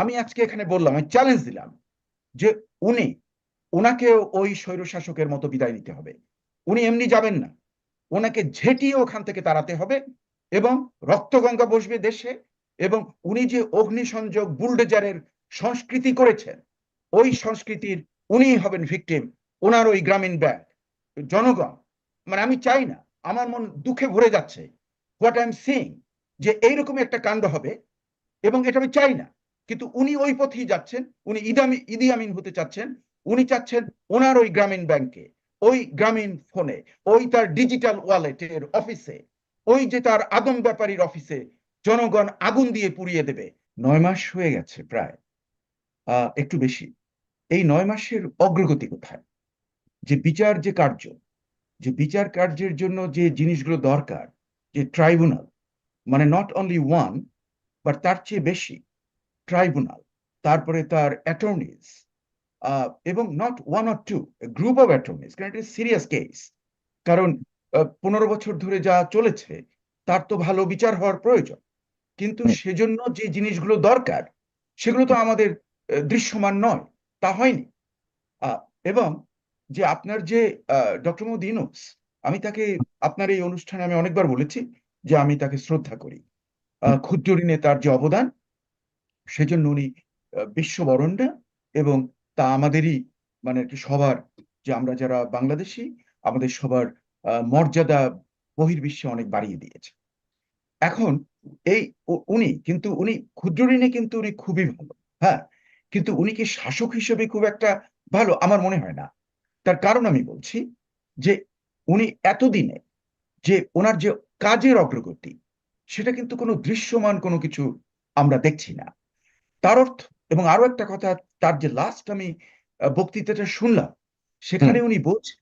আমি আজকে এখানে বললাম, আমি চ্যালেঞ্জ দিলাম যে উনি ওনাকে ওই স্বৈরশাসকের মতো বিদায় নিতে হবে। উনি এমনি যাবেন না। ওনাকে ঝেঁটিয়ে ওখান থেকে তাড়াতে হবে এবং রক্তগঙ্গা বসবে দেশে এবং উনি যে অগ্নিসংযোগ বুলডেজারের সংস্কৃতি করেছেন, ওই সংস্কৃতির উনি হবেন ভিকটিম ওনার ওই গ্রামীণ ব্যাংক, জনগণ। মানে আমি চাই না, আমার মন দুঃখে ভরে যাচ্ছে হোয়াট আই এম সিং যে এইরকম একটা কাণ্ড হবে এবং এটা আমি চাই না। কিন্তু উনি ওই পথেই যাচ্ছেন, উনি ইদামি ইদি আমিন হতে চাচ্ছেন, উনি চাচ্ছেন ওনার ওই গ্রামীণ ব্যাংকে, ওই গ্রামীণ ফোনে, ওই তার ডিজিটাল ওয়ালেটের অফিসে, ওই যে তার আদম ব্যাপারীর অফিসে জনগণ আগুন দিয়ে পুড়িয়ে দেবে। নয় মাস হয়ে গেছে প্রায়। একটু বেশি। এই নয় মাসের অগ্রগতি কোথায়? যে বিচার যে কার্য, যে বিচার কার্যের জন্য যে জিনিসগুলো দরকার, যে ট্রাইব্যুনাল মানে নট অনলি ওয়ান বাট তার চেয়ে বেশি। ট্রাইব্যুনাল তারপরে তার অ্যাটর্নিজ এবং not one or two group of attorneys কারণ এটা সিরিয়াস কেস কারণ পনেরো বছর ধরে যা চলেছে তার তো ভালো বিচার হওয়ার প্রয়োজন কিন্তু সেজন্য যে জিনিসগুলো দরকার সেগুলো তো আমাদের দৃশ্যমান নয় তা হয়নি। এবং যে আপনার যে ডক্টর মোহাম্মদ ইউনুস আমি তাকে আপনার এই অনুষ্ঠানে আমি অনেকবার বলেছি যে আমি তাকে শ্রদ্ধা করি। ক্ষুদ্র ঋণে তার যে অবদান সেজন্য উনি বিশ্ববরণটা এবং তা আমাদেরই মানে কি সবার যে আমরা যারা বাংলাদেশি, আমাদের সবার মর্যাদা বহির্বিশ্বে অনেক বাড়িয়ে দিয়েছে। এখন এই উনি কিন্তু উনি ক্ষুদ্র ঋণে কিন্তু উনি খুবই ভালো হ্যাঁ? কিন্তু উনি কি শাসক হিসেবে খুব একটা ভালো? আমার মনে হয় না। তার কারণ আমি বলছি যে উনি এতদিনে যে ওনার যে কাজের অগ্রগতি, সেটা কিন্তু কোনো দৃশ্যমান কোনো কিছু আমরা দেখছি না। তার অর্থ এবং আরও একটা কথা তার যে লাস্ট আমি বক্তৃতাটা শুনলাম সেখানে উনি বলছেন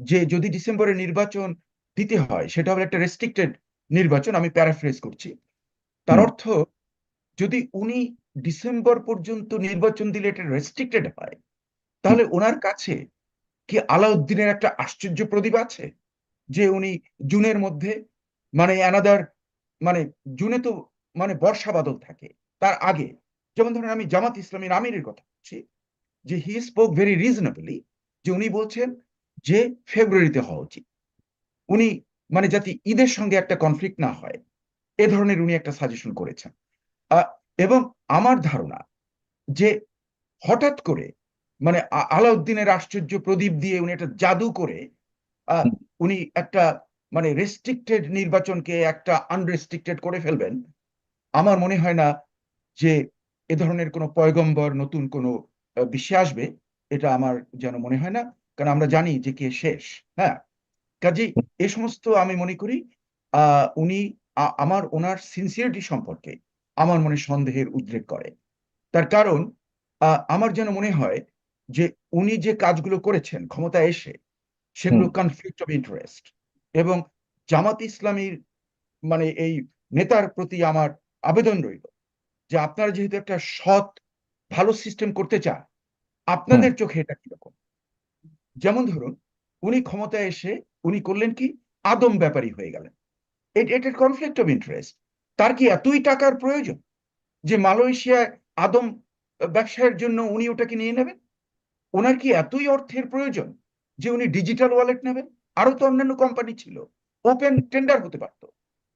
যে যদি ডিসেম্বরে নির্বাচন দিতে হয় সেটা হবে একটা রেস্ট্রিক্টেড নির্বাচন আমি প্যারাফ্রেজ করছি। তার অর্থ যদি উনি ডিসেম্বর পর্যন্ত নির্বাচন দিলে এটা রেস্ট্রিক্টেড হয় তাহলে ওনার কাছে কি আলাউদ্দিনের একটা আশ্চর্য প্রদীপ আছে? যে উনি জুনের মধ্যে মানে অ্যানাদার মানে জুনে তো মানে বর্ষা বাদল থাকে তার আগে। যেমন ধরেন আমি জামাত ইসলামীর আমিরের কথা বলছি যে হি স্পোক ভেরি রিজনেবলি যে উনি বলছেন যে ফেব্রুয়ারিতে হওয়া উচিত। উনি মানে যাতে ঈদের সঙ্গে একটা কনফ্লিক্ট না হয় এ ধরনের উনি একটা সাজেশন করেছেন। এবং আমার ধারণা যে হঠাৎ করে মানে আলাউদ্দিনের আশ্চর্য প্রদীপ দিয়ে উনি একটা জাদু করে উনি একটা মানে রেস্ট্রিক্টেড নির্বাচনকে একটা আনরেস্ট্রিক্টেড করে ফেলবেন আমার মনে হয় না যে এ ধরনের কোনো পয়গম্বর নতুন কোনো বিশ্বে আসবে এটা আমার যেন মনে হয় না। কারণ আমরা জানি যে কে শেষ হ্যাঁ? কাজে এ সমস্ত আমি মনে করি আহ উনি আমার ওনার সিনসিয়ারিটি সম্পর্কে আমার মনে সন্দেহের উদ্রেক করে। তার কারণ আমার যেন মনে হয় যে উনি যে কাজগুলো করেছেন ক্ষমতা এসে সেগুলো কনফ্লিক্ট অফ ইন্টারেস্ট এবং জামাত ইসলামীর মানে এই নেতার প্রতি আমার আবেদন রইল। যে আপনারা যেহেতু একটা সৎ ভালো সিস্টেম করতে চান আপনাদের চোখে এটা কীরকম? যেমন ধরুন উনি ক্ষমতায় এসে উনি করলেন কি? আদম ব্যাপারী হয়ে গেলেন। এটার কনফ্লিক্ট অফ ইন্টারেস্ট তার কি এতই টাকার প্রয়োজন যে মালয়েশিয়ায় আদম ব্যবসায়ের জন্য উনি ওটাকে নিয়ে নেবেন? ওনার কি এতই অর্থের প্রয়োজন যে উনি ডিজিটাল ওয়ালেট নেবেন? আরও তো অন্যান্য কোম্পানি ছিল। ওপেন টেন্ডার হতে পারত।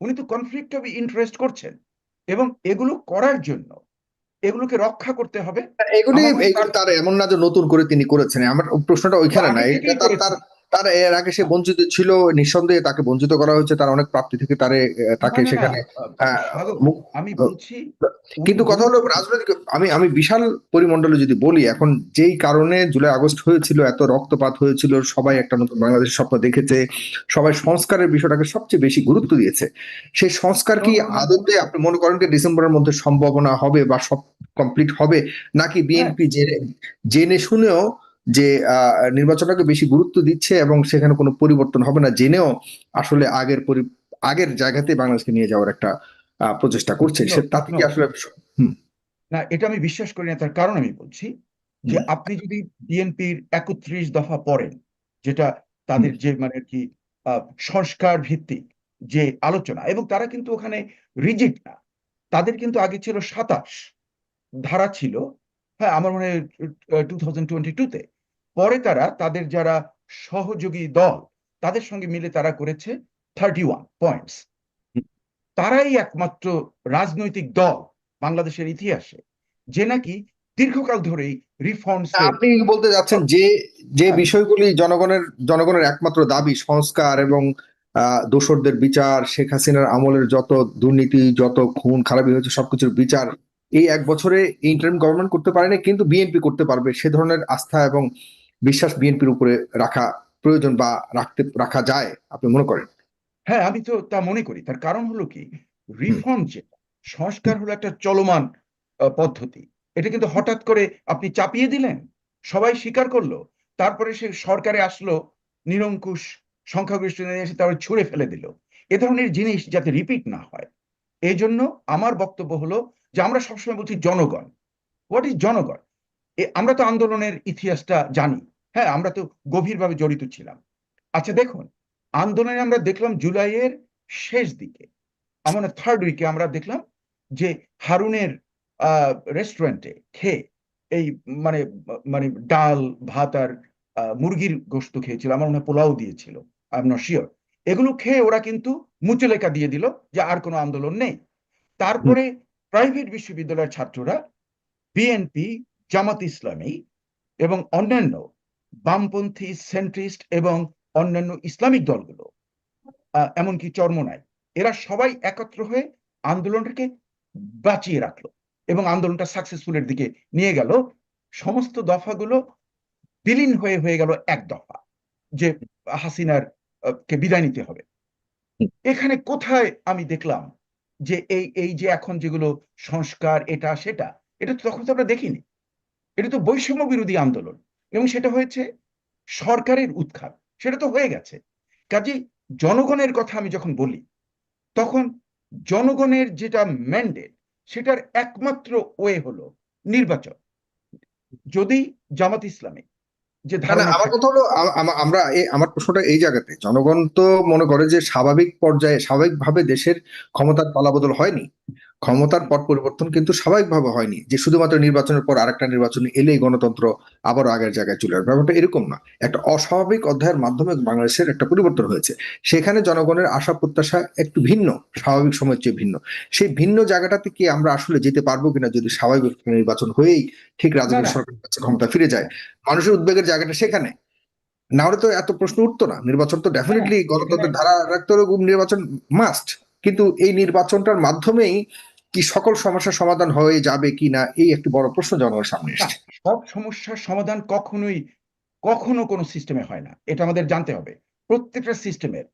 উনি তো কনফ্লিক্ট অফ ইন্টারেস্ট করছেন। এবং এগুলো করার জন্য এগুলোকে রক্ষা করতে হবে। এগুলি তার এমন না যে নতুন করে তিনি করেছেন। আমার প্রশ্নটা ওইখানে না তার তার এর আগে সে বঞ্চিত ছিল নিঃসন্দেহে তাকে বঞ্চিত করা হয়েছে তার অনেক প্রাপ্তি থেকে তারে তাকে সেখানে আমি বলছি কিন্তু কথা হলো রাজনৈতিক আমি আমি বিশাল পরিমণ্ডলে যদি বলি এখন যেই কারণে জুলাই আগস্ট হয়েছিল এত রক্তপাত হয়েছিল সবাই একটা নতুন বাংলাদেশের স্বপ্ন দেখেছে সবাই সংস্কারের বিষয়টাকে সবচেয়ে বেশি গুরুত্ব দিয়েছে। সেই সংস্কার কি আদতে আপনি মনে করেন যে ডিসেম্বরের মধ্যে সম্ভাবনা হবে বা সব কমপ্লিট হবে? নাকি বিএনপি জেনে জেনে শুনেও যে নির্বাচনটাকে বেশি গুরুত্ব দিচ্ছে এবং সেখানে কোনো পরিবর্তন হবে না জেনেও আসলে আগের আগের জায়গাতে বাংলাদেশকে নিয়ে যাওয়ার একটা প্রচেষ্টা করছে। সে তাতে কি আসলে না এটা আমি বিশ্বাস করি না তার কারণ আমি বলছি যে আপনি যদি বিএনপির একত্রিশ দফা পড়েন যেটা তাদের যে মানে কি সংস্কার ভিত্তিক যে আলোচনা এবং তারা কিন্তু ওখানে রিজিট না তাদের কিন্তু আগে ছিল সাতাশ ধারা ছিল হ্যাঁ আমার মনে হয় টু থাউজেন্ড টোয়েন্টি টুতে পরে তারা তাদের যারা সহযোগী দল তাদের সঙ্গে মিলে তারা করেছে থার্টি ওয়ান পয়েন্টস তারাই একমাত্র রাজনৈতিক দল বাংলাদেশের ইতিহাসে যে নাকি দীর্ঘকাল ধরেই রিফর্মস আপনি বলতে যাচ্ছেন যে যে হ্যাঁ। বিষয়গুলি জনগণের জনগণের একমাত্র দাবি সংস্কার এবং আহ, দোসরদের বিচার শেখ হাসিনার আমলের যত দুর্নীতি যত খুন খারাপি হয়েছে সবকিছুর বিচার এই এক বছরে ইন্টারিম গভর্নমেন্ট করতে পারেনি কিন্তু বিএনপি করতে পারবে সে ধরনের আস্থা এবং বিশ্বাস বিএনপির উপরে রাখা প্রয়োজন বা রাখতে রাখা যায় আপনি মনে করেন? হ্যাঁ আমি তো তা মনে করি। তার কারণ হলো কি? রিফর্ম যেটা সংস্কার হলো একটা চলমান পদ্ধতি। এটা কিন্তু হঠাৎ করে আপনি চাপিয়ে দিলেন সবাই স্বীকার করল তারপরে সে সরকারে আসলো নিরঙ্কুশ সংখ্যাগরিষ্ঠ নিয়ে এসে তারপরে ছুঁড়ে ফেলে দিল। এ ধরনের জিনিস যাতে রিপিট না হয়। এই জন্য আমার বক্তব্য হলো যে আমরা সবসময় বলছি জনগণ। হোয়াট ইজ জনগণ? আমরা তো আন্দোলনের ইতিহাসটা জানি। হ্যাঁ আমরা তো গভীরভাবে জড়িত ছিলাম। আচ্ছা দেখুন, আন্দোলনে আমরা দেখলাম জুলাইয়ের শেষ দিকে, আমার থার্ড উইকে আমরা দেখলাম যে হারুনের রেস্টুরেন্টে খেয়ে এই মানে মানে ডাল, ভাত আর মুরগির গোস্ত খেয়েছিল, আমার মনে হয় পোলাও দিয়েছিল আই এম শিওর এগুলো খেয়ে ওরা কিন্তু মুচলেকা দিয়ে দিল যে আর কোনো আন্দোলন নেই। তারপরে প্রাইভেট বিশ্ববিদ্যালয়ের ছাত্ররা বিএনপি জামাত ইসলামী এবং অন্যান্য বামপন্থী সেন্ট্রিস্ট এবং অন্যান্য ইসলামিক দলগুলো এমনকি চরমনাই এরা সবাই একত্র হয়ে আন্দোলনটাকে বাঁচিয়ে রাখল এবং আন্দোলনটা সাকসেসফুলের দিকে নিয়ে গেল। সমস্ত দফাগুলো বিলীন হয়ে হয়ে গেল এক দফা, যে হাসিনার কে বিদায় নিতে হবে। এখানে কোথায় আমি দেখলাম যে এই এই যে এখন যেগুলো সংস্কার, এটা, সেটা, এটা তো তখন তো আমরা দেখিনি। এটা তো বৈষম্য বিরোধী আন্দোলন। এবং সেটা হয়েছে সরকারের উৎখাত। সেটা তো হয়ে গেছে। কাজেই জনগণের কথা আমি যখন বলি তখন জনগণের যেটা ম্যান্ডেট সেটার একমাত্র ওয়ে হলো নির্বাচন। যদি জামাত ইসলামী যে আমার কথা হলো আমরা আমার প্রশ্নটা এই জায়গাতে। জনগণ তো মনে করে যে স্বাভাবিক পর্যায়ে স্বাভাবিকভাবে দেশের ক্ষমতার পালাবদল হয়নি। ক্ষমতার পট পরিবর্তন কিন্তু স্বাভাবিকভাবে হয়নি যে শুধুমাত্র নির্বাচনের পর আরেকটা নির্বাচন এলেই গণতন্ত্র আবারও আগের জায়গায় চলে আসবে। ব্যাপারটা এরকম না। একটা অস্বাভাবিক অধ্যায়ের মাধ্যমে বাংলাদেশের একটা পরিবর্তন হয়েছে। সেখানে জনগণের আশা প্রত্যাশা একটু ভিন্ন স্বাভাবিক সময়ের চেয়ে ভিন্ন। সেই ভিন্ন জায়গাটাতে কি আমরা আসলে যেতে পারব কিনা যদি স্বাভাবিক নির্বাচন হয়েই ঠিক রাজনৈতিক। সরকারের কাছে ক্ষমতা ফিরে যায় মানুষের উদ্বেগের জায়গাটা সেখানে। না হলে তো এত প্রশ্ন উঠতো না। নির্বাচন তো ডেফিনেটলি হ্যাঁ, গণতন্ত্রের ধারা রাখতে হলে নির্বাচন মাস্ট কিন্তু এই নির্বাচনটার মাধ্যমেই কি সকল সমস্যার সমাধান হয়ে যাবে কি না এই একটি বড় প্রশ্ন জনগণের সামনে সব সমস্যার সমাধান কখনোই কখনো কোনো সিস্টেমে হয় না। এটা আমাদের জানতে হবে। প্রত্যেকটা সিস্টেমের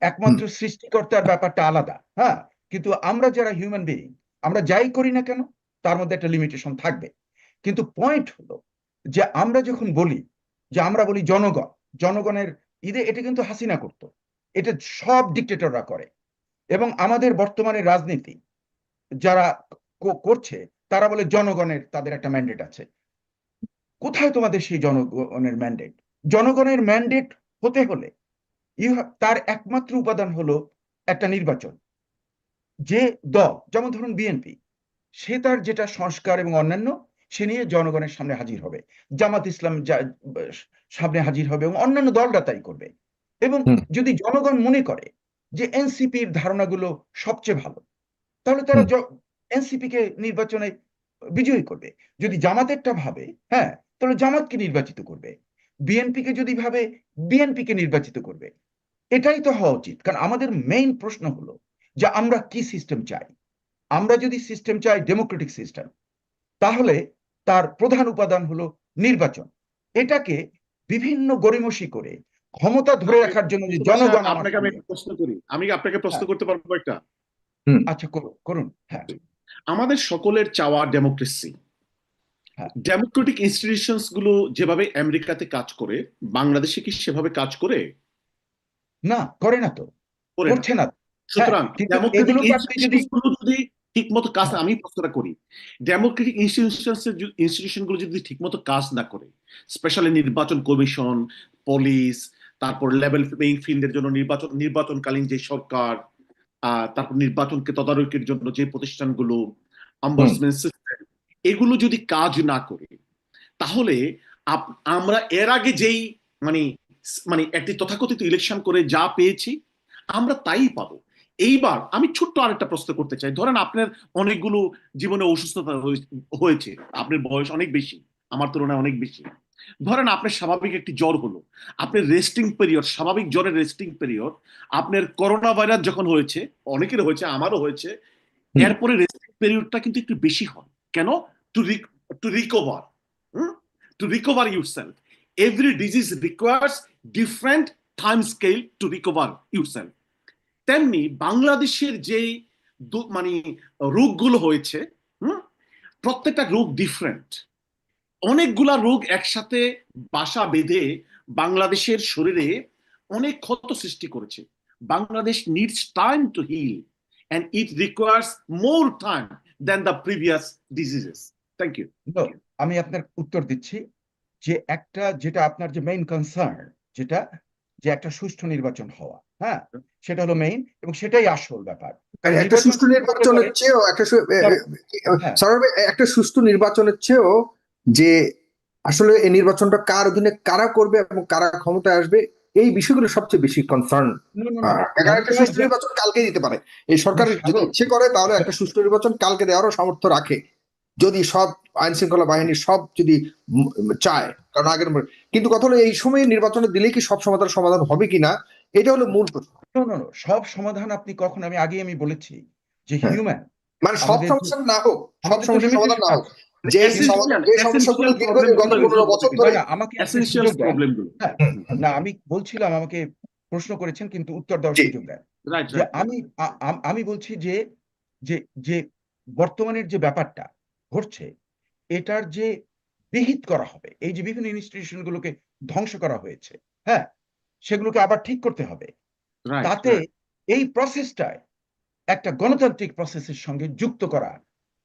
একমাত্র সৃষ্টিকর্তার ব্যাপারটা আলাদা হ্যাঁ? কিন্তু আমরা যারা হিউম্যান বিইং আমরা যাই করি না কেন তার মধ্যে একটা লিমিটেশন থাকবে। কিন্তু পয়েন্ট হলো যে আমরা যখন বলি যে আমরা বলি জনগণ জনগণের ঈদে এটা কিন্তু হাসিনা করতো। এটা সব ডিক্টেটররা করে। এবং আমাদের বর্তমানে রাজনীতি যারা করছে তারা বলে জনগণের তাদের একটা ম্যান্ডেট আছে। কোথায় তোমাদের সেই জনগণের ম্যান্ডেট জনগণের ম্যান্ডেট হতে হলে তার একমাত্র উপাদান হলো একটা নির্বাচন। যে দল যেমন ধরুন বিএনপি সে তার যেটা সংস্কার এবং অন্যান্য সে নিয়ে জনগণের সামনে হাজির হবে। জামাত ইসলাম সামনে হাজির হবে এবং অন্যান্য দলরা তাই করবে। এবং যদি জনগণ মনে করে যে এনসিপির ধারণাগুলো সবচেয়ে ভালো তাহলে তারা এনসিপি কে নির্বাচনে বিজয়ী করবে। যদি জামাতেরটা ভাবে হ্যাঁ তাহলে জামাতকে নির্বাচিত করবে। বিএনপি কে যদি ভাবে বিএনপি কে নির্বাচিত করবে। এটাই তো হওয়া উচিত। কারণ আমাদের মেইন প্রশ্ন হলো যে আমরা কি সিস্টেম চাই? আমরা যদি সিস্টেম চাই ডেমোক্রেটিক সিস্টেম তাহলে তার প্রধান উপাদান হলো নির্বাচন। এটাকে বিভিন্ন গরিমসি করে ক্ষমতা ধরে রাখার জন্য যে জনগণ আপনাকে আমি একটা প্রশ্ন করি। আমি আপনাকে প্রশ্ন হ্যাঁ। করতে পারব একটা? আচ্ছা করুন করুন হ্যাঁ। আমাদের সকলের চাওয়া ডেমোক্রেসি। ডেমোক্রেটিক ইনস্টিটিউশনসগুলো যেভাবে আমেরিকাতে কাজ করে বাংলাদেশে কি সেভাবে কাজ করে? না করে না তো। করছে না। সুতরাং হ্যাঁ, ডেমোক্রেটিক যদি- ঠিকমতো কাজ আমি প্রশ্নটা করি। ডেমোক্রেটিক যদি ঠিকমতো কাজ না করে স্পেশালি নির্বাচন কমিশন পুলিশ তারপর লেভেল প্লেইং ফিল্ডের জন্য নির্বাচন নির্বাচনকালীন যে সরকার তারপর নির্বাচনকে তদারকির জন্য যে প্রতিষ্ঠানগুলো সিস্টেম এগুলো যদি কাজ না করে তাহলে আমরা এর আগে যেই মানে মানে একটি তথাকথিত ইলেকশন করে যা পেয়েছি আমরা তাই পাবো। এইবার আমি ছোট্ট আরেকটা প্রশ্ন করতে চাই। ধরেন আপনার অনেকগুলো জীবনে অসুস্থতা হয়ে- হয়েছে। আপনার বয়স অনেক বেশি আমার তুলনায় অনেক বেশি। ধরেন আপনার স্বাভাবিক একটি জ্বর হলো। আপনার রেস্টিং পিরিয়ড স্বাভাবিক জ্বরের রেস্টিং পিরিয়ড আপনার করোনা ভাইরাস যখন হয়েছে অনেকের হয়েছে আমারও হয়েছে এরপরে রেস্টিং পিরিয়ডটা কিন্তু একটু বেশি হয়। কেন? To to recover to recover yourself every disease requires different time scale to recover yourself তেমনি বাংলাদেশের যে দু- মানে রোগগুলো হয়েছে হুম, প্রত্যেকটা রোগ ডিফারেন্ট অনেকগুলা রোগ একসাথে বাসা বেঁধে বাংলাদেশের শরীরে অনেক ক্ষত সৃষ্টি করেছে। Bangladesh needs time to heal and it requires more time than the previous diseases thank you আমি আপনার উত্তর দিচ্ছি যে একটা যেটা আপনার যে মেইন কনসার্ন যেটা যে একটা সুষ্ঠু নির্বাচন হওয়া হ্যাঁ? সেটা হলো মেইন এবং সেটাই আসল ব্যাপার। আর একটা নির্বাচন সুষ্ঠু নির্বাচনের চেয়েও একটা হ্যাঁ। একটা সুষ্ঠু নির্বাচনের চেয়েও যে আসলে এই নির্বাচনটা কার অধীনে কারা করবে এবং কারা ক্ষমতায় আসবে এই বিষয়গুলো সবচেয়ে বেশি কনসার্ন একটা সুষ্ঠু নির্বাচন কালকে দিতে পারে এই সরকার যদি ইচ্ছে করে তাহলে একটা সুষ্ঠু নির্বাচন কালকে দেওয়ারও সামর্থ্য রাখে যদি সব আইন শৃঙ্খলা বাহিনী সব যদি চায় কারণ আগের কিন্তু কথা হলো এই সময়ে নির্বাচনে দিলে কি সব সমাধান সমাধান হবে কিনা এটা হলো মূল প্রশ্ন. সব সমাধান আপনি কখন আমি আগে আমি বলেছি যে। হিউম্যান মানে সব সমস্যা না হোক সব সমস্যার সমাধান না হোক। যে সমস্যাগুলো গত পনেরো বছর ধরে আমাকে হ্যাঁ, না আমি বলছিলাম আমাকে প্রশ্ন করেছেন কিন্তু উত্তর দেওয়ার সুযোগ দেন। আমি আমি বলছি যে যে যে বর্তমানের যে ব্যাপারটা ঘটছে এটার যে বিহিত করা হবে এই যে বিভিন্ন ইনস্টিটিউশন গুলোকে ধ্বংস করা হয়েছে হ্যাঁ সেগুলোকে আবার ঠিক করতে হবে। তাতে এই প্রসেসটায় একটা গণতান্ত্রিক প্রসেসের সঙ্গে যুক্ত করা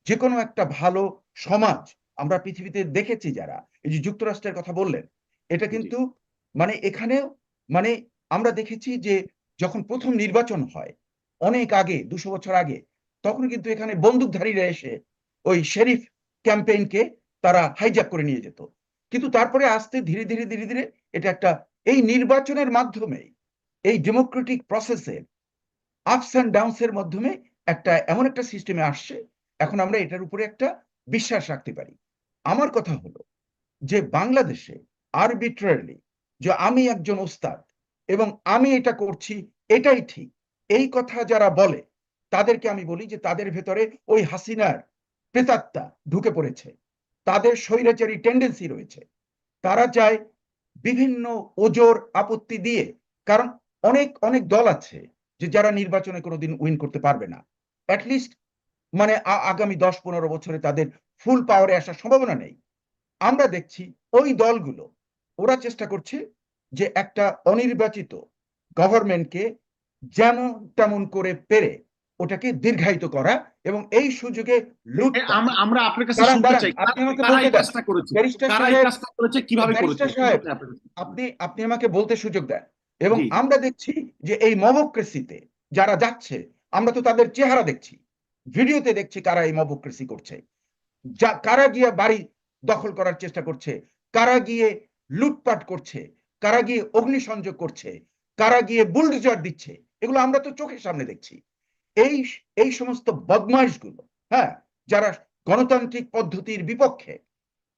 যে কোনো একটা ভালো সমাজ আমরা পৃথিবীতে দেখেছি যারা এই যে যুক্তরাষ্ট্রের কথা বললেন এটা কিন্তু মানে এখানেও মানে আমরা দেখেছি যে যখন প্রথম নির্বাচন হয় অনেক আগে দুশো বছর আগে তখন কিন্তু এখানে বন্দুকধারীরা এসে ওই শেরিফ ক্যাম্পেইনকে তারা হাইজ্যাক করে নিয়ে যেত। কিন্তু তারপরে আস্তে ধীরে ধীরে ধীরে ধীরে এটা একটা এই নির্বাচনের মাধ্যমে এই ডেমোক্রেটিক প্রসেসের আপস অ্যান্ড ডাউনস এর মাধ্যমে একটা এমন একটা সিস্টেমে আসছে এখন আমরা এটার উপরে একটা বিশ্বাস রাখতে পারি। আমার কথা হলো যে বাংলাদেশে আরবিট্রারি যে আমি একজন ওস্তাদ এবং আমি এটা করছি, এটাই ঠিক। এই কথা যারা বলে, তাদেরকে আমি বলি যে তাদের ভেতরে ওই হাসিনার প্রেতাত্মা ঢুকে পড়েছে। তাদের স্বৈরাচারী টেন্ডেন্সি রয়েছে। তারা চায় বিভিন্ন ওজোর আপত্তি দিয়ে, কারণ অনেক অনেক দল আছে যে যারা নির্বাচনে কোনোদিন উইন করতে পারবে না। অ্যাটলিস্ট মানে আগামী দশ পনেরো বছরে তাদের ফুল পাওয়ারে আসার সম্ভাবনা নেই। আমরা দেখছি ওই দলগুলো ওরা চেষ্টা করছে যে একটা অনির্বাচিত গভর্নমেন্টকে যেমন তেমন করে পেরে ওটাকে দীর্ঘায়িত করা এবং এই সুযোগে আমরা আপনার কাছে। আপনি আপনি আমাকে বলতে সুযোগ দেন। এবং আমরা দেখছি যে এই মবক্রেসিতে যারা যাচ্ছে আমরা তো তাদের চেহারা দেখছি। ভিডিওতে দেখছি কারা এই মবক্রেসি করছে। যা, কারা গিয়ে বাড়ি দখল করার চেষ্টা করছে, কারা গিয়ে লুটপাট করছে, কারা গিয়ে অগ্নিসংযোগ করছে, কারা গিয়ে বুলডোজার দিচ্ছে, এগুলো আমরা তো চোখের সামনে দেখছি। এই এই সমস্ত বদমাইশগুলো হ্যাঁ যারা গণতান্ত্রিক পদ্ধতির বিপক্ষে,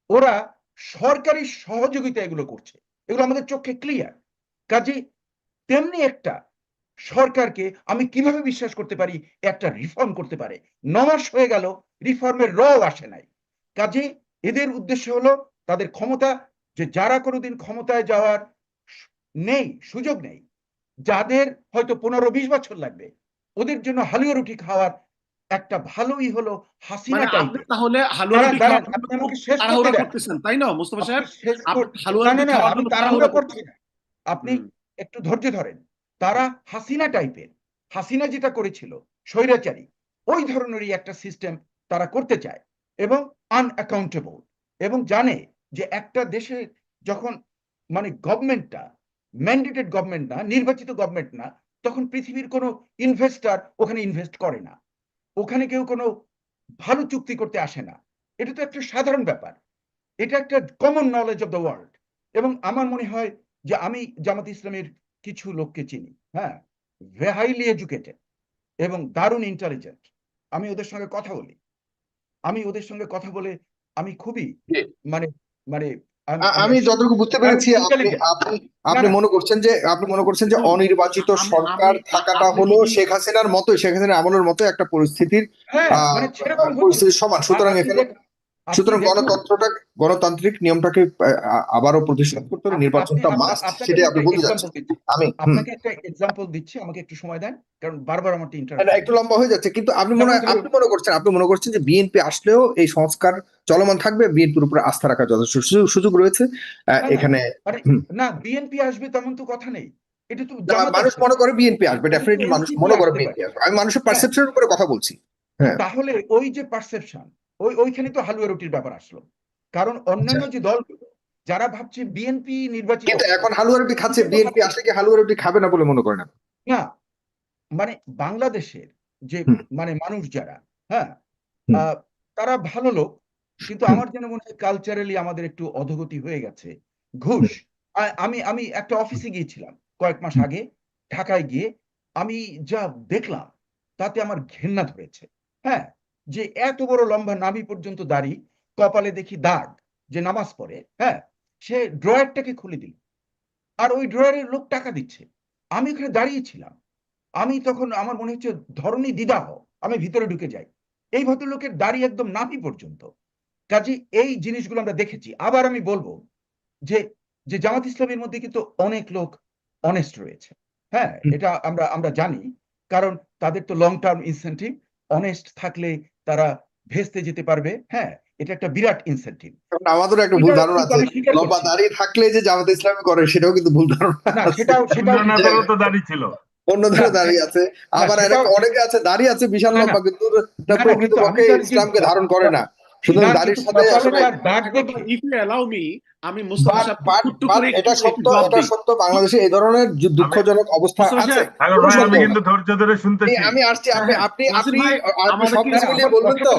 ওরা সরকারি সহযোগিতা এগুলো করছে। এগুলো আমাদের চোখে ক্লিয়ার কাজে তেমনি একটা সরকারকে আমি কীভাবে বিশ্বাস করতে পারি? একটা রিফর্ম করতে পারে। ন মাস হয়ে গেল রিফর্মের র আসে নাই। কাজে এদের উদ্দেশ্য হলো তাদের ক্ষমতা যে যারা কোনোদিন ক্ষমতায় যাওয়ার নেই সুযোগ নেই যাদের হয়তো পনেরো বিশ বছর লাগবে ওদের জন্য হালুয়া রুটি খাওয়ার একটা ভালোই হলো হাসিনা মানে আপনি তাহলে হালুয়া রুটি। করতেছেন তাই না মোস্তফা সাহেব? রুটি আপনি একটু ধৈর্য ধরেন। তারা হাসিনা টাইপের হাসিনা যেটা করেছিল, স্বৈরাচারী, ওই ধরনেরই একটা সিস্টেম তারা করতে চায় এবং আনঅ্যাকাউন্টেবল এবং জানে যে একটা দেশে যখন মানে গভর্নমেন্টটা ম্যান্ডেটেড গভর্নমেন্ট না, নির্বাচিত গভর্নমেন্ট না, তখন পৃথিবীর কোনো ইনভেস্টার ওখানে ইনভেস্ট করে না। ওখানে কেউ কোনো ভালো চুক্তি করতে আসে না। এটা তো একটা সাধারণ ব্যাপার। এটা একটা common knowledge of the world এবং আমার মনে হয় যে আমি জামাত ইসলামের কিছু লোককে চিনি হ্যাঁ? হাইলি এডুকেটেড এবং দারুণ ইন্টেলিজেন্ট আমি ওদের সঙ্গে কথা বলি। আমি ওদের সঙ্গে কথা বলে আমি খুবই মানে মানে আমি- যতটুকু বুঝতে পেরেছি আপনি মনে করছেন যে আপনি মনে করছেন যে অনির্বাচিত সরকার থাকাটা হলো শেখ হাসিনার মতোই শেখ হাসিনার আমলের মতো একটা পরিস্থিতির হ্যাঁ মানে। পরিস্থিতির সমান। সুতরাং এখানে সুতরাং গণতন্ত্রটা গণতান্ত্রিক নিয়মটাকে আবারও প্রতিষ্ঠা করতে হবে নির্বাচনটা মাস্ট সেটাই আপনি বলতে যাচ্ছেন। আমি। আপনাকে একটা এক্সাম্পল দিচ্ছি আমাকে একটু সময় দেন কারণ বারবার আমার ইন্টারভিউ একটু লম্বা হয়ে যাচ্ছে কিন্তু আপনি মনে হয় আপনি মনে করছেন আপনি মনে করছেন যে বিএনপি আসলেও এই সংস্কার চলমান থাকবে বিএনপির উপরে আস্থা রাখার যথেষ্ট সুযোগ- সুযোগ রয়েছে এখানে না বিএনপি আসবে তেমন তো কথা নেই। এটা তো মানুষ মনে করে বিএনপি আসবে ডেফিনেটলি মানুষ মনে করে বিএনপি আসবে। আমি মানুষের পারসেপশনের উপরে কথা বলছি হ্যাঁ। তাহলে ওই যে পারসেপশন ওই ওইখানে তো হালুয়া রুটির ব্যাপার আসলো। কারণ অন্যান্য যে দলগুলো যারা ভাবছে বিএনপি নির্বাচিত কিন্তু এখন হালুয়া রুটি খাচ্ছে বিএনপি আসলে কি হালুয়া রুটি খাবে না বলে মনে করেন না? মানে বাংলাদেশের যে মানে মানুষ যারা হ্যাঁ তারা ভালো লোক কিন্তু আমার যেন মনে হয় কালচারালি আমাদের একটু অধগতি হয়ে গেছে। ঘুষ আমি আমি একটা অফিসে গিয়েছিলাম কয়েক মাস আগে ঢাকায় গিয়ে আমি যা দেখলাম তাতে আমার ঘেন্না ধরেছে হ্যাঁ। যে এত বড় লম্বা নাভি পর্যন্ত দাড়ি কপালে দেখি দাগ যে নামাজ পড়ে হ্যাঁ সে ড্রয়ারটাকে খুলে দিল। আর ওই ড্রয়ারের লোক টাকা দিচ্ছে। আমি ওখানে দাঁড়িয়েছিলাম আমি তখন আমার মনে হচ্ছে ধরনী দিদাহ আমি ভিতরে ঢুকে যাই। এই ভদ্রলোকের দাড়ি একদম নাভি পর্যন্ত। কাজে এই জিনিসগুলো আমরা দেখেছি। আবার আমি বলব যে যে জামাত ইসলামের মধ্যে কিন্তু অনেক লোক অনেস্ট রয়েছে। হ্যাঁ এটা আমরা আমরা জানি। কারণ তাদের তো লং টার্ম ইনসেন্টিভ অনেস্ট থাকলে তারা ভেস্তে যেতে পারবে। হ্যাঁ এটা একটা বিরাট ইনসেন্টিভ আমাদের আমাদেরও একটা ভুল ধারণা আছে। লম্বা দাড়ি দাঁড়িয়ে থাকলে যে জামাত ইসলামী করে সেটাও কিন্তু ভুল ধারণা সেটাও সেটাও তো দাড়ি ছিল। অন্য ধরে না, দাঁড়িয়ে আছে। আবার এরকম অনেকে আছে দাঁড়িয়ে আছে বিশাল। লম্বা কিন্তু না, প্রকৃত কিন্তু আমি পক্ষে তো আর কি- ইসলামকে ধারণ করে না। সুতরাং দাড়ির সাথে আসলে তার দাগ দেখে ইফ ইউ অ্যালাউ মি আমি মুস্তাফা বাট- সাহেব বাট- একটু বাট করে এটা সত্য এটা সত্য বাংলাদেশে এই ধরনের দুঃখজনক অবস্থা আছে। আমি কিন্তু ধৈর্য ধরে শুনতেছি। আমি আসছি আপনি হ্যাঁ, আপনি আপনি ভাই, আপনি আমাদের সব কিছু মিলিয়ে বলবেন তো?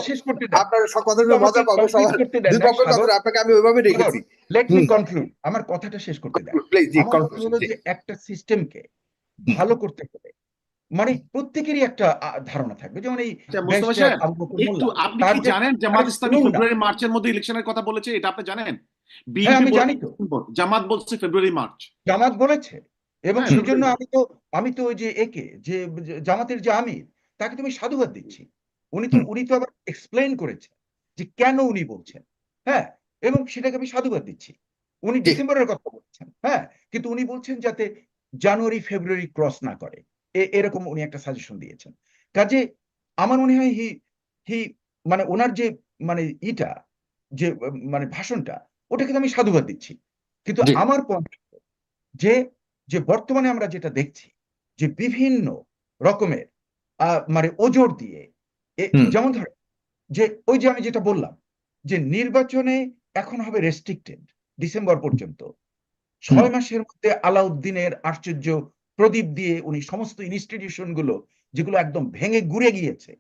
আপনার সব কথা আমাকে মজা পাবো সবার দুই পক্ষের কথা আপনাকে আমি ওইভাবে রেখেছি লেট মি হুম। কনক্লুড আমার কথাটা শেষ করতে দেন। প্লিজ একটা সিস্টেমকে ভালো করতে হবে মানে প্রত্যেকেরই একটা ধারণা থাকবে। যেমন এই আচ্ছা, একটু আপনি কি যে- জানেন জামাত ইসলামী ফেব্রুয়ারি মার্চের মধ্যে ইলেকশনের কথা বলেছে এটা আপনি জানেন? হ্যাঁ, আমি জানি তো। জামাত বলছে ফেব্রুয়ারি মার্চ। জামাত বলেছে। এবং হ্যাঁ, সেজন্য আমি তো আমি তো ওই যে একে যে জামাতের যে আমির তাকে তুমি সাধুবাদ দিচ্ছি। উনি তো উনি তো আবার এক্সপ্লেন করেছেন যে কেন উনি বলছেন হ্যাঁ? এবং সেটাকে আমি সাধুবাদ দিচ্ছি। উনি ডিসেম্বরের কথা বলছেন হ্যাঁ? কিন্তু উনি বলছেন যাতে জানুয়ারি ফেব্রুয়ারি ক্রস না করে। এরকম উনি একটা সাজেশন দিয়েছেন। কাজে আমার মনে হয় হি হি মানে ওনার যে মানে ইটা যে মানে ভাষণটা ওটাকে তো আমি সাধুবাদ দিচ্ছি। কিন্তু আমার পয়েন্ট যে যে বর্তমানে আমরা যেটা দেখছি যে বিভিন্ন রকমের মানে ওজোর দিয়ে যেমন ধরে যে ওই যে আমি যেটা বললাম যে নির্বাচনে এখন হবে রেস্ট্রিক্টেড ডিসেম্বর পর্যন্ত। ছয় মাসের মধ্যে আলাউদ্দিনের আশ্চর্য প্রদীপ দিয়ে উনি সমস্ত ইনস্টিটিউশনগুলো যেগুলো একদম ভেঙে গুড়ে গিয়েছে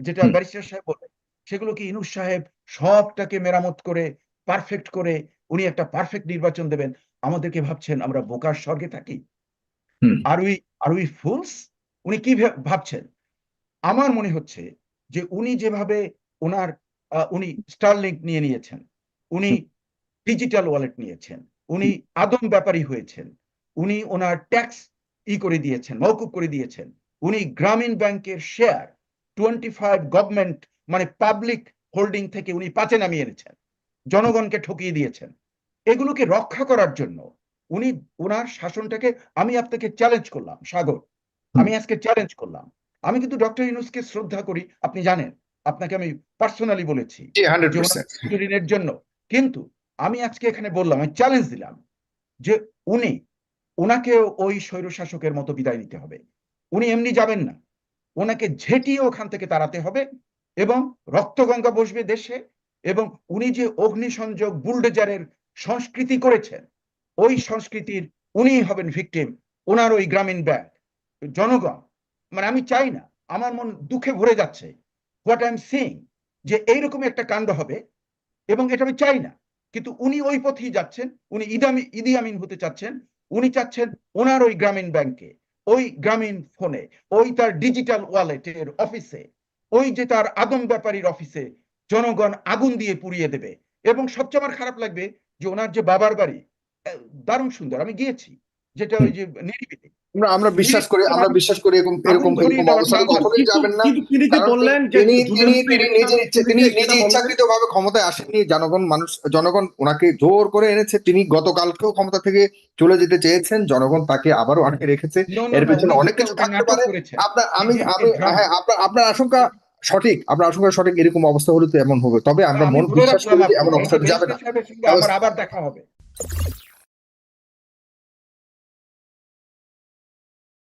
যেটা। ব্যারিস্টার সাহেব বলে সেগুলোকে ইনুস সাহেব সবটাকে মেরামত করে পারফেক্ট করে উনি একটা পারফেক্ট নির্বাচন দেবেন? আমাদেরকে ভাবছেন আমরা বোকার স্বর্গে থাকি? Are we are we fools উনি কি ভাবছেন? আমার মনে হচ্ছে যে উনি যেভাবে ওনার উনি স্টারলিংক নিয়ে নিয়েছেন উনি ডিজিটাল ওয়ালেট নিয়েছেন উনি আদম ব্যাপারী হয়েছেন উনি ওনার ট্যাক্স ই করে দিয়েছেন মৌকুব করে দিয়েছেন। উনি গ্রামীণ ব্যাংকের শেয়ার টোয়েন্টি ফাইভ গভর্নমেন্ট মানে পাবলিক হোল্ডিং থেকে উনি পাচে নামিয়ে এনেছেন জনগণকে ঠকিয়ে দিয়েছেন। এগুলোকে রক্ষা করার জন্য উনি ওনার শাসনটাকে আমি আপনাকে চ্যালেঞ্জ করলাম সাগর। আমি আজকে চ্যালেঞ্জ করলাম। আমি কিন্তু ডক্টর ইউনুসকে শ্রদ্ধা করি আপনি জানেন আপনাকে আমি পার্সোনালি বলেছি ঋণের জন্য। কিন্তু আমি আজকে এখানে বললাম আমি চ্যালেঞ্জ দিলাম যে উনি ওনাকেও ওই স্বৈরশাসকের মতো বিদায় নিতে হবে। উনি এমনি যাবেন না। ওনাকে ঝেঁটিয়ে ওখান থেকে তাড়াতে হবে এবং রক্তগঙ্গা বসবে দেশে এবং উনি যে অগ্নিসংযোগ বুলডেজারের সংস্কৃতি করেছেন, ওই সংস্কৃতির উনিই হবেন ভিকটিম ওনার ওই গ্রামীণ ব্যাংক জনগণ মানে আমি চাই না, আমার মন দুঃখে ভরে যাচ্ছে হোয়াট আই এম সিং যে এইরকম একটা কাণ্ড হবে এবং এটা আমি চাই না। কিন্তু উনি ওই পথেই যাচ্ছেন, উনি ইদামি ইদি আমিন হতে চাচ্ছেন উনি চাচ্ছেন ওনার ওই গ্রামীণ ব্যাংকে ওই গ্রামীণ ফোনে ওই তার ডিজিটাল ওয়ালেটের অফিসে ওই যে তার আদম ব্যাপারীর অফিসে জনগণ আগুন দিয়ে পুড়িয়ে দেবে। এবং সবচেয়ে আমার খারাপ লাগবে যে ওনার যে বাবার বাড়ি দারুণ দারুণ সুন্দর আমি গিয়েছি। যেটা ওই যে নিরিবিলি। আমরা আমরা বিশ্বাস করি আমরা বিশ্বাস করি এরকম এরকম এরকম দেওয়ার কখনোই যাবেন না। তিনি যে বললেন যে তিনি তিনি তিনি নিজে ইচ্ছে তিনি নিজে ইচ্ছাকৃত ভাবে ক্ষমতায় আসেননি। জনগণ মানুষ জনগণ ওনাকে জোর করে এনেছে। তিনি গতকালকেও ক্ষমতা থেকে চলে যেতে চেয়েছেন। জনগণ তাকে আবারও আটকে রেখেছে। এর পেছনে অনেক কিছু থাকতে পারে। আপনার আমি আমি হ্যাঁ আপনার আপনার আশঙ্কা সঠিক আপনার আশঙ্কা সঠিক এরকম অবস্থা হলে তো এমন হবে। তবে আমরা মন বিশ্বাস করি এমন অবস্থা যাবে না। আবার দেখা হবে।